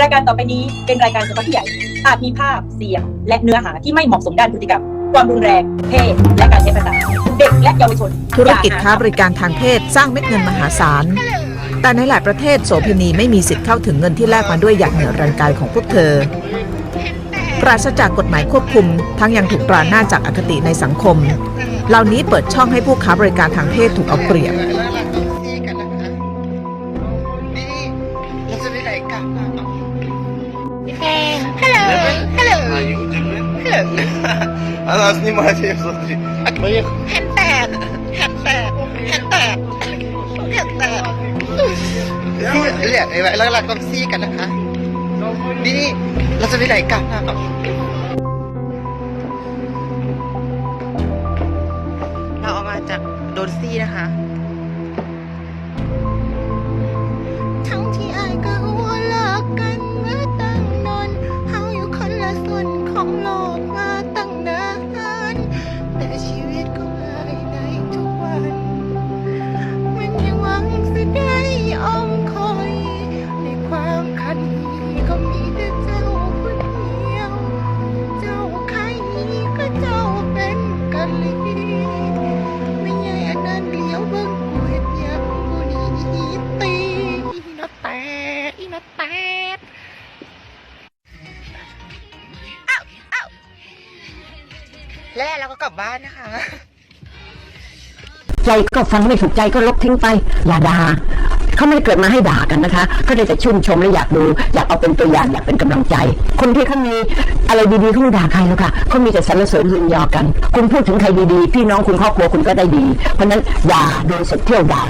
รายการต่อไปนี้เป็นรายการสำหรับผู้ใหญ่ อาจมีภาพ เสียง และเนื้อหาที่ไม่เหมาะสมด้านพฤติกรรม ความรุนแรง เพศ และการใช้ภาษา เด็กและเยาวชน ธุรกิจค้าบริการทางเพศสร้างเม็ดเงินมหาศาล แต่ในหลายประเทศโสเภณีไม่มีสิทธิ์เข้าถึงเงินที่แลกมาด้วยหยาดเหงื่อแรงกายของพวกเธอ ปราศจากกฎหมายควบคุม ทั้งยังถูกตราหน้าจากอคติในสังคม เหล่านี้เปิดช่องให้ผู้ค้าบริการทางเพศถูกเอาเปรียบ เราจะไปไหนกันอะ Hello, อยู่ใช่ไหมเห็นอะไรนี่มาเชฟสุดที่ไม่เห็นแตเรียกอ้แล้วเราต้องซีกันนะคะนี่เราจะไปไหนกันนะเราออกมาจากโดนซีนะคะ อีนาแตกแล้วเราก็กลับบ้านนะคะ ใจก็ฟังไม่ถูกใจก็ลบทิ้งไป อย่าด่าเขาไม่ได้เกิดมาให้ด่ากันนะคะเขาได้แต่ชื่นชมและอยากดู อยากเอาเป็นตัวอย่างอยากเป็นกำลังใจ คนที่เขามีอะไรดีๆเขาไม่ด่าใครหรอกค่ะเขามีแต่สรรเสริญยินยอกัน คุณพูดถึงใครดีๆ พี่น้องคุณครอบครัวคุณก็ได้ดี เพราะฉะนั้นอย่าโดนสดเที่ยวด่า